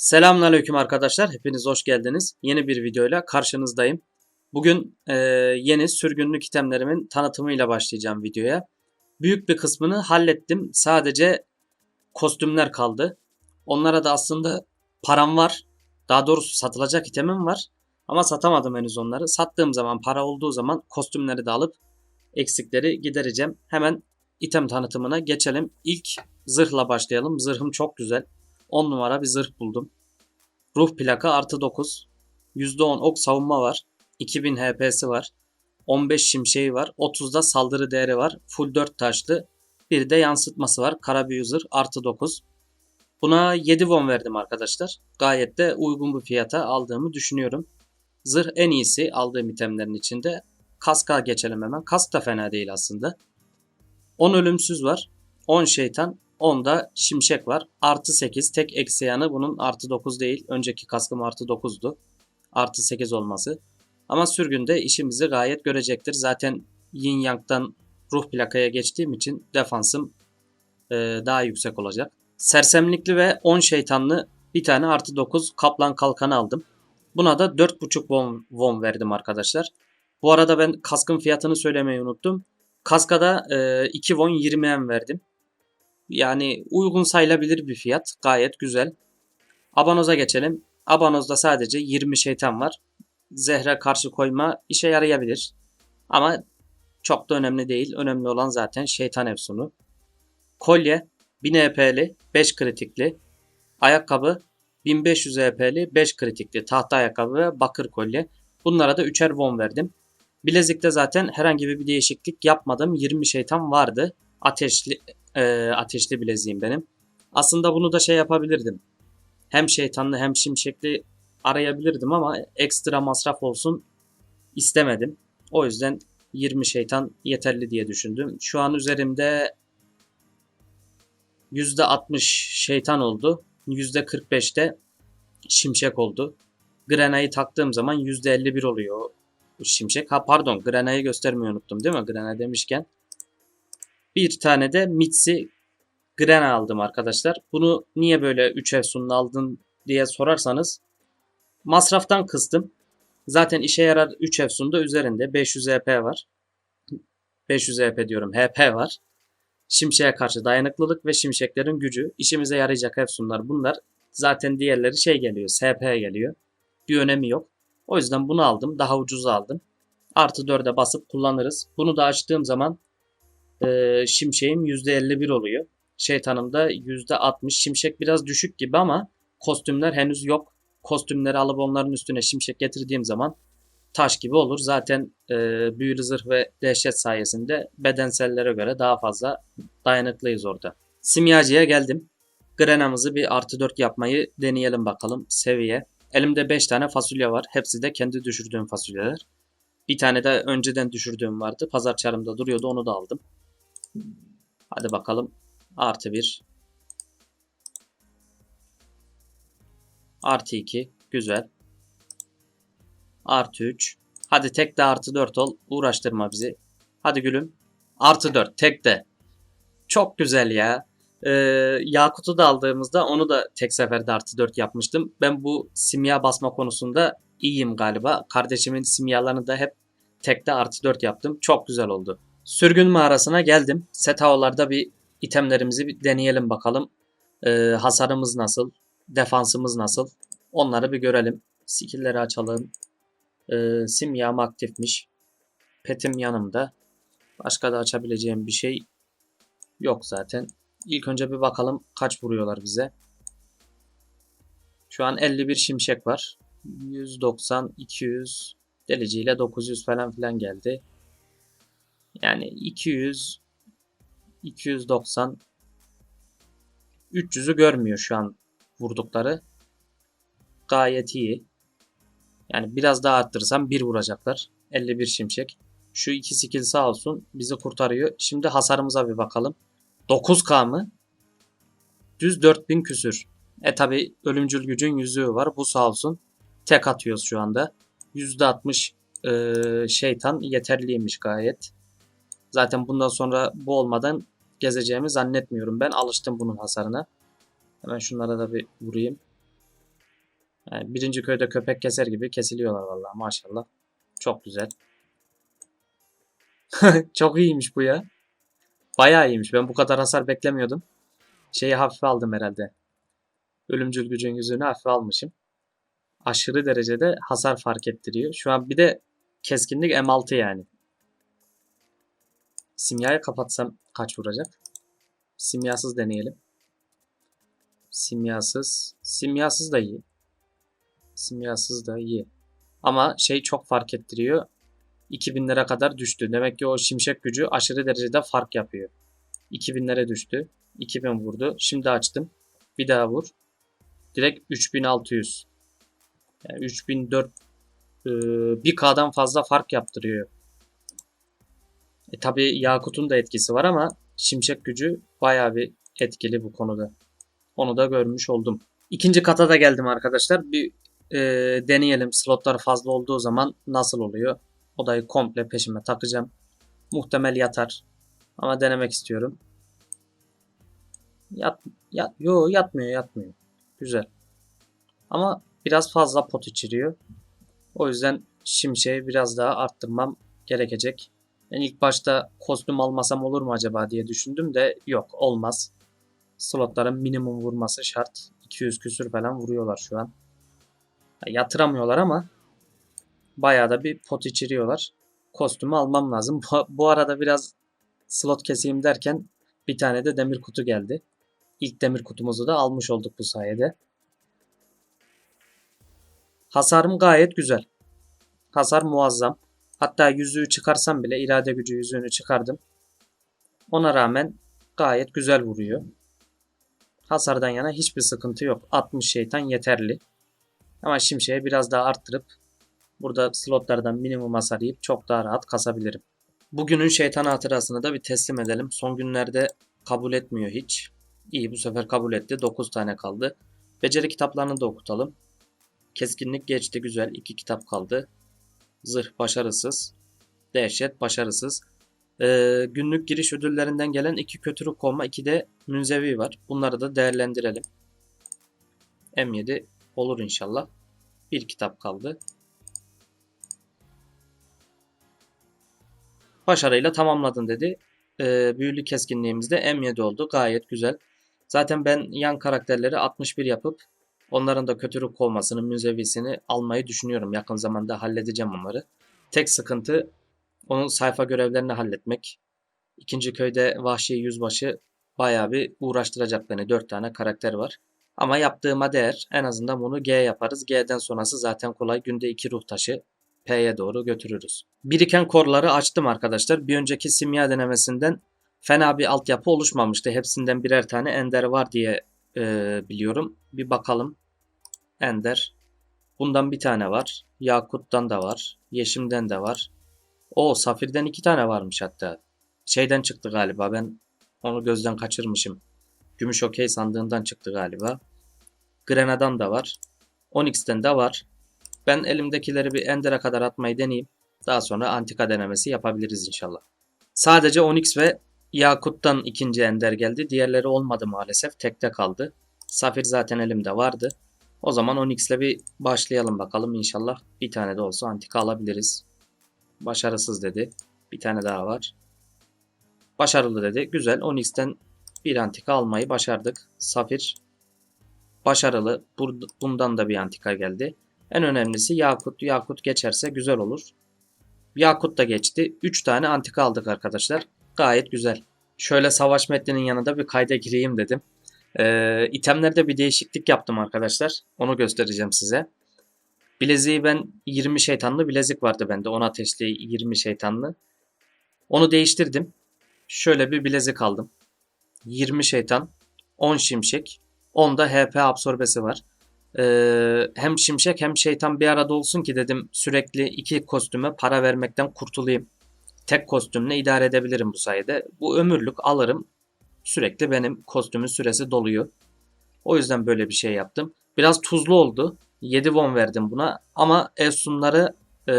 Selamünaleyküm arkadaşlar. Hepiniz hoş geldiniz. Yeni bir videoyla karşınızdayım. Bugün e, yeni sürgünlük itemlerimin tanıtımıyla başlayacağım videoya. Büyük bir kısmını hallettim. Sadece kostümler kaldı. Onlara da aslında param var. Daha doğrusu satılacak itemim var. Ama satamadım henüz onları. Sattığım zaman para olduğu zaman kostümleri de alıp eksikleri gidereceğim. Hemen item tanıtımına geçelim. İlk zırhla başlayalım. Zırhım çok güzel. 10 numara bir zırh buldum. Ruh plaka artı 9. %10 ok savunma var. 2000 HP'si var. 15 şimşeği var. 30'da saldırı değeri var. Full 4 taşlı. Bir de yansıtması var. Kara büyü zırh artı 9. Buna 7 won verdim arkadaşlar. Gayet de uygun bir fiyata aldığımı düşünüyorum. Zırh en iyisi aldığım itemlerin içinde. Kaska geçelim hemen. Kask da fena değil aslında. 10 ölümsüz var. 10 şeytan. 10'da şimşek var. Artı 8. Tek eksi yanı bunun artı 9 değil. Önceki kaskım artı 9'du. Artı 8 olması. Ama sürgünde işimizi gayet görecektir. Zaten Yin Yang'dan ruh plakaya geçtiğim için defansım e, daha yüksek olacak. Sersemlikli ve 10 şeytanlı bir tane artı 9 kaplan kalkanı aldım. Buna da 4.5 won, won verdim arkadaşlar. Bu arada ben kaskın fiyatını söylemeyi unuttum. Kaskada e, 2 won 20 en verdim. Yani uygun sayılabilir bir fiyat. Gayet güzel. Abanoza geçelim. Abanozda sadece 20 şeytan var. Zehre karşı koyma işe yarayabilir. Ama çok da önemli değil. Önemli olan zaten şeytan efsunu. Kolye 1000 EP'li 5 kritikli. Ayakkabı 1500 EP'li 5 kritikli. Tahta ayakkabı ve bakır kolye. Bunlara da 3'er won verdim. Bilezikte zaten herhangi bir değişiklik yapmadım. 20 şeytan vardı. Ateşli e, ateşli bileziğim benim. Aslında bunu da şey yapabilirdim. Hem şeytanlı hem şimşekli arayabilirdim ama ekstra masraf olsun istemedim. O yüzden 20 şeytan yeterli diye düşündüm. Şu an üzerimde %60 şeytan oldu. %45'te şimşek oldu. Grena'yı taktığım zaman %51 oluyor şimşek. Ha pardon Grena'yı göstermeyi unuttum değil mi? Grena demişken. Bir tane de Mitsi Grena aldım arkadaşlar. Bunu niye böyle 3 efsunlu aldın diye sorarsanız masraftan kıstım. Zaten işe yarar 3 efsunda üzerinde 500 EP var. 500 EP diyorum HP var. Şimşeğe karşı dayanıklılık ve şimşeklerin gücü. işimize yarayacak efsunlar bunlar. Zaten diğerleri şey geliyor SP geliyor. Bir önemi yok. O yüzden bunu aldım. Daha ucuz aldım. Artı 4'e basıp kullanırız. Bunu da açtığım zaman e, şimşeğim %51 oluyor. Şeytanım da %60. Şimşek biraz düşük gibi ama kostümler henüz yok. Kostümleri alıp onların üstüne şimşek getirdiğim zaman taş gibi olur. Zaten e, büyülü zırh ve dehşet sayesinde bedensellere göre daha fazla dayanıklıyız orada. Simyacıya geldim. Grenamızı bir artı 4 yapmayı deneyelim bakalım seviye. Elimde 5 tane fasulye var. Hepsi de kendi düşürdüğüm fasulyeler. Bir tane de önceden düşürdüğüm vardı. Pazar çarımda duruyordu onu da aldım. Hadi bakalım. Artı 1. Artı 2. Güzel. Artı 3. Hadi tek de artı 4 ol. Uğraştırma bizi. Hadi gülüm. Artı 4. Tek de. Çok güzel ya. Ee, Yakut'u da aldığımızda onu da tek seferde artı 4 yapmıştım. Ben bu simya basma konusunda iyiyim galiba. Kardeşimin simyalarını da hep tekte artı 4 yaptım. Çok güzel oldu. Sürgün mağarasına geldim. Set havalarda bir itemlerimizi bir deneyelim bakalım. Ee, hasarımız nasıl? Defansımız nasıl? Onları bir görelim. Skill'leri açalım. Ee, simyam aktifmiş. Petim yanımda. Başka da açabileceğim bir şey yok zaten. İlk önce bir bakalım kaç vuruyorlar bize. Şu an 51 şimşek var. 190, 200 deliciyle 900 falan filan geldi. Yani 200 290 300'ü görmüyor şu an vurdukları. Gayet iyi. Yani biraz daha arttırırsam 1 vuracaklar. 51 şimşek. Şu iki skill sağ olsun bizi kurtarıyor. Şimdi hasarımıza bir bakalım. 9k mı? Düz 4000 küsür. E tabi ölümcül gücün yüzüğü var. Bu sağ olsun. Tek atıyoruz şu anda. %60 e, şeytan yeterliymiş gayet. Zaten bundan sonra bu olmadan gezeceğimi zannetmiyorum. Ben alıştım bunun hasarına. Hemen şunlara da bir vurayım. Yani birinci köyde köpek keser gibi kesiliyorlar vallahi maşallah. Çok güzel. Çok iyiymiş bu ya. Bayağı iyiymiş. Ben bu kadar hasar beklemiyordum. Şeyi hafife aldım herhalde. Ölümcül gücün yüzünü hafife almışım. Aşırı derecede hasar fark ettiriyor. Şu an bir de keskinlik M6 yani. Simyayı kapatsam kaç vuracak? Simyasız deneyelim. Simyasız. Simyasız da iyi. Simyasız da iyi. Ama şey çok fark ettiriyor. 2000'lere kadar düştü. Demek ki o şimşek gücü aşırı derecede fark yapıyor. 2000'lere düştü. 2000 vurdu. Şimdi açtım. Bir daha vur. Direkt 3600. Yani 3004 e, 1K'dan fazla fark yaptırıyor. E tabi Yakut'un da etkisi var ama şimşek gücü bayağı bir etkili bu konuda. Onu da görmüş oldum. İkinci kata da geldim arkadaşlar. Bir e, deneyelim slotlar fazla olduğu zaman nasıl oluyor. Odayı komple peşime takacağım. Muhtemel yatar. Ama denemek istiyorum. Yat, yat, yo yatmıyor yatmıyor. Güzel. Ama biraz fazla pot içiriyor. O yüzden şimşeği biraz daha arttırmam gerekecek. Ben ilk başta kostüm almasam olur mu acaba diye düşündüm de yok olmaz. Slotların minimum vurması şart. 200 küsür falan vuruyorlar şu an. Ya, yatıramıyorlar ama bayağı da bir pot içiriyorlar. Kostümü almam lazım. Bu, bu arada biraz slot keseyim derken bir tane de demir kutu geldi. İlk demir kutumuzu da almış olduk bu sayede. Hasarım gayet güzel. Hasar muazzam. Hatta yüzüğü çıkarsam bile irade gücü yüzüğünü çıkardım. Ona rağmen gayet güzel vuruyor. Hasardan yana hiçbir sıkıntı yok. 60 şeytan yeterli. Ama şimşeği biraz daha arttırıp burada slotlardan minimum hasar yiyip çok daha rahat kasabilirim. Bugünün şeytan hatırasını da bir teslim edelim. Son günlerde kabul etmiyor hiç. İyi bu sefer kabul etti. 9 tane kaldı. Beceri kitaplarını da okutalım. Keskinlik geçti güzel. 2 kitap kaldı. Zırh başarısız. Dehşet başarısız. Ee, günlük giriş ödüllerinden gelen 2 kötülük kovma 2 de münzevi var. Bunları da değerlendirelim. M7 olur inşallah. Bir kitap kaldı. Başarıyla tamamladın dedi. Ee, büyülü keskinliğimizde M7 oldu. Gayet güzel. Zaten ben yan karakterleri 61 yapıp onların da kötülük kovmasını, müzevisini almayı düşünüyorum. Yakın zamanda halledeceğim onları. Tek sıkıntı onun sayfa görevlerini halletmek. İkinci köyde vahşi yüzbaşı bayağı bir uğraştıracak beni. 4 tane karakter var. Ama yaptığıma değer. En azından bunu G yaparız. G'den sonrası zaten kolay. Günde 2 ruh taşı P'ye doğru götürürüz. Biriken korları açtım arkadaşlar. Bir önceki simya denemesinden fena bir altyapı oluşmamıştı. Hepsinden birer tane ender var diye e, biliyorum. Bir bakalım. Ender. Bundan bir tane var. Yakut'tan da var. Yeşim'den de var. O Safir'den iki tane varmış hatta. Şeyden çıktı galiba. Ben onu gözden kaçırmışım. Gümüş okey sandığından çıktı galiba. Grena'dan da var. Onyx'ten de var. Ben elimdekileri bir Ender'e kadar atmayı deneyeyim. Daha sonra antika denemesi yapabiliriz inşallah. Sadece Onyx ve Yakut'tan ikinci Ender geldi. Diğerleri olmadı maalesef. Tekte kaldı. Safir zaten elimde vardı. O zaman Onyx'le bir başlayalım bakalım. İnşallah bir tane de olsa antika alabiliriz. Başarısız dedi. Bir tane daha var. Başarılı dedi. Güzel. Onyx'ten bir antika almayı başardık. Safir başarılı. Bundan da bir antika geldi. En önemlisi Yakut. Yakut geçerse güzel olur. Yakut da geçti. 3 tane antika aldık arkadaşlar. Gayet güzel. Şöyle savaş metninin yanında bir kayda gireyim dedim. Ee, itemlerde bir değişiklik yaptım arkadaşlar. Onu göstereceğim size. Bileziği ben 20 şeytanlı bilezik vardı bende. 10 ateşli 20 şeytanlı. Onu değiştirdim. Şöyle bir bilezik aldım. 20 şeytan, 10 şimşek, 10 da HP absorbesi var. Ee, hem şimşek hem şeytan bir arada olsun ki dedim sürekli iki kostüme para vermekten kurtulayım. Tek kostümle idare edebilirim bu sayede. Bu ömürlük alırım. Sürekli benim kostümün süresi doluyor. O yüzden böyle bir şey yaptım. Biraz tuzlu oldu. 7 won verdim buna ama Efsunları e,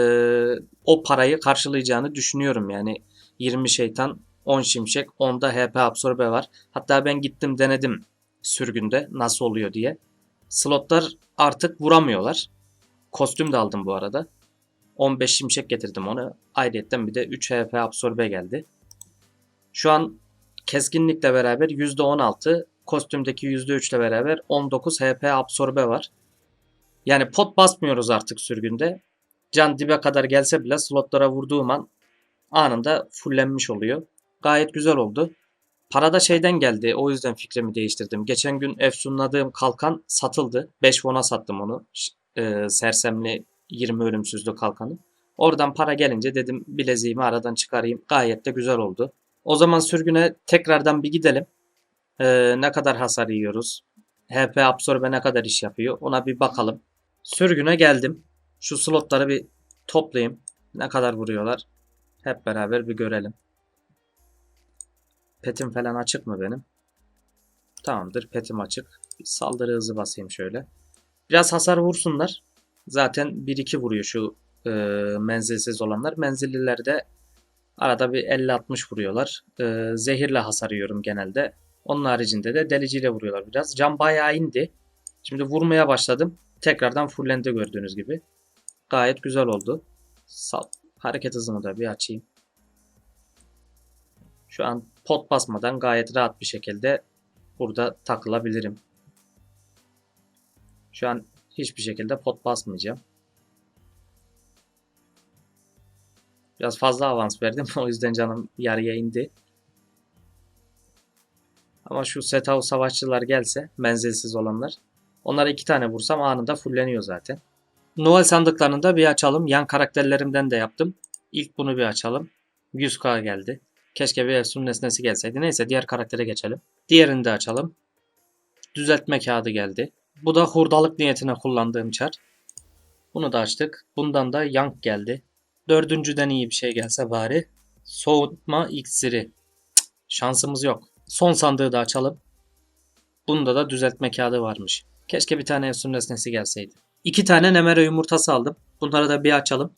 o parayı karşılayacağını düşünüyorum. Yani 20 şeytan, 10 şimşek, 10'da HP absorbe var. Hatta ben gittim denedim sürgünde nasıl oluyor diye. Slotlar artık vuramıyorlar. Kostüm de aldım bu arada. 15 şimşek getirdim ona. Ayrıyetten bir de 3 HP absorbe geldi. Şu an keskinlikle beraber %16, kostümdeki %3 ile beraber 19 HP absorbe var. Yani pot basmıyoruz artık sürgünde. Can dibe kadar gelse bile slotlara vurduğum an anında fullenmiş oluyor. Gayet güzel oldu. Para da şeyden geldi. O yüzden fikrimi değiştirdim. Geçen gün efsunladığım kalkan satıldı. 5 won'a sattım onu. E, sersemli 20 ölümsüzlük kalkanı. Oradan para gelince dedim bileziğimi aradan çıkarayım. Gayet de güzel oldu. O zaman sürgüne tekrardan bir gidelim. E, ne kadar hasar yiyoruz? HP absorbe ne kadar iş yapıyor? Ona bir bakalım. Sürgüne geldim. Şu slotları bir toplayayım. Ne kadar vuruyorlar? Hep beraber bir görelim. Petim falan açık mı benim? Tamamdır. Petim açık. Bir saldırı hızı basayım şöyle. Biraz hasar vursunlar. Zaten 1-2 vuruyor şu e, menzilsiz olanlar. Menzilliler de arada bir 50-60 vuruyorlar. E, zehirle hasar yiyorum genelde. Onun haricinde de deliciyle vuruyorlar biraz. Can bayağı indi. Şimdi vurmaya başladım. Tekrardan fullendi gördüğünüz gibi. Gayet güzel oldu. Sal hareket hızımı da bir açayım. Şu an pot basmadan gayet rahat bir şekilde burada takılabilirim. Şu an hiçbir şekilde pot basmayacağım. Biraz fazla avans verdim. O yüzden canım yarıya indi. Ama şu Setav savaşçılar gelse menzilsiz olanlar. Onlara iki tane vursam anında fulleniyor zaten. Noel sandıklarını da bir açalım. Yan karakterlerimden de yaptım. İlk bunu bir açalım. 100k geldi. Keşke bir Efsun nesnesi gelseydi. Neyse diğer karaktere geçelim. Diğerini de açalım. Düzeltme kağıdı geldi. Bu da hurdalık niyetine kullandığım çar. Bunu da açtık. Bundan da yank geldi. Dördüncüden iyi bir şey gelse bari. Soğutma iksiri. Şansımız yok. Son sandığı da açalım. Bunda da düzeltme kağıdı varmış. Keşke bir tane Efsun nesnesi gelseydi. İki tane Nemere yumurtası aldım. Bunları da bir açalım.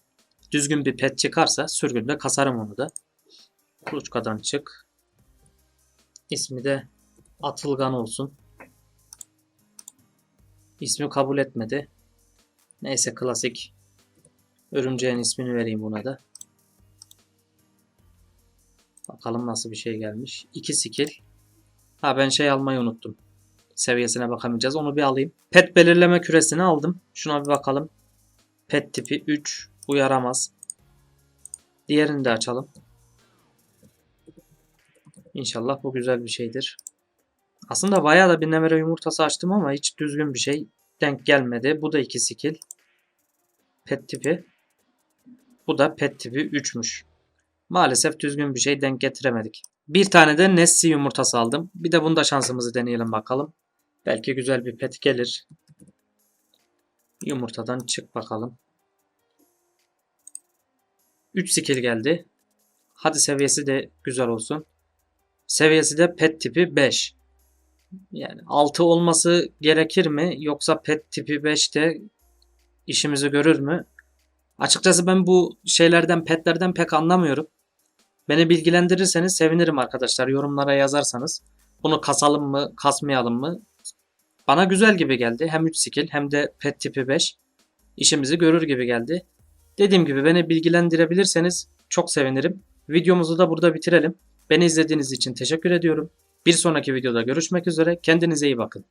Düzgün bir pet çıkarsa sürgünde kasarım onu da. Kuluçkadan çık. İsmi de Atılgan olsun. İsmi kabul etmedi. Neyse klasik. Örümceğin ismini vereyim buna da. Bakalım nasıl bir şey gelmiş. İki skill. Ha ben şey almayı unuttum. Seviyesine bakamayacağız. Onu bir alayım. Pet belirleme küresini aldım. Şuna bir bakalım. Pet tipi 3. Bu yaramaz. Diğerini de açalım. İnşallah bu güzel bir şeydir. Aslında bayağı da bir nemere yumurtası açtım ama hiç düzgün bir şey denk gelmedi. Bu da 2 skill. Pet tipi. Bu da pet tipi 3'müş. Maalesef düzgün bir şey denk getiremedik. Bir tane de Nessie yumurtası aldım. Bir de bunda şansımızı deneyelim bakalım. Belki güzel bir pet gelir. Yumurtadan çık bakalım. 3 skill geldi. Hadi seviyesi de güzel olsun. Seviyesi de pet tipi 5. Yani 6 olması gerekir mi? Yoksa pet tipi 5 de işimizi görür mü? Açıkçası ben bu şeylerden, petlerden pek anlamıyorum. Beni bilgilendirirseniz sevinirim arkadaşlar. Yorumlara yazarsanız. Bunu kasalım mı, kasmayalım mı? Bana güzel gibi geldi. Hem 3 skill hem de pet tipi 5. İşimizi görür gibi geldi. Dediğim gibi beni bilgilendirebilirseniz çok sevinirim. Videomuzu da burada bitirelim. Beni izlediğiniz için teşekkür ediyorum. Bir sonraki videoda görüşmek üzere. Kendinize iyi bakın.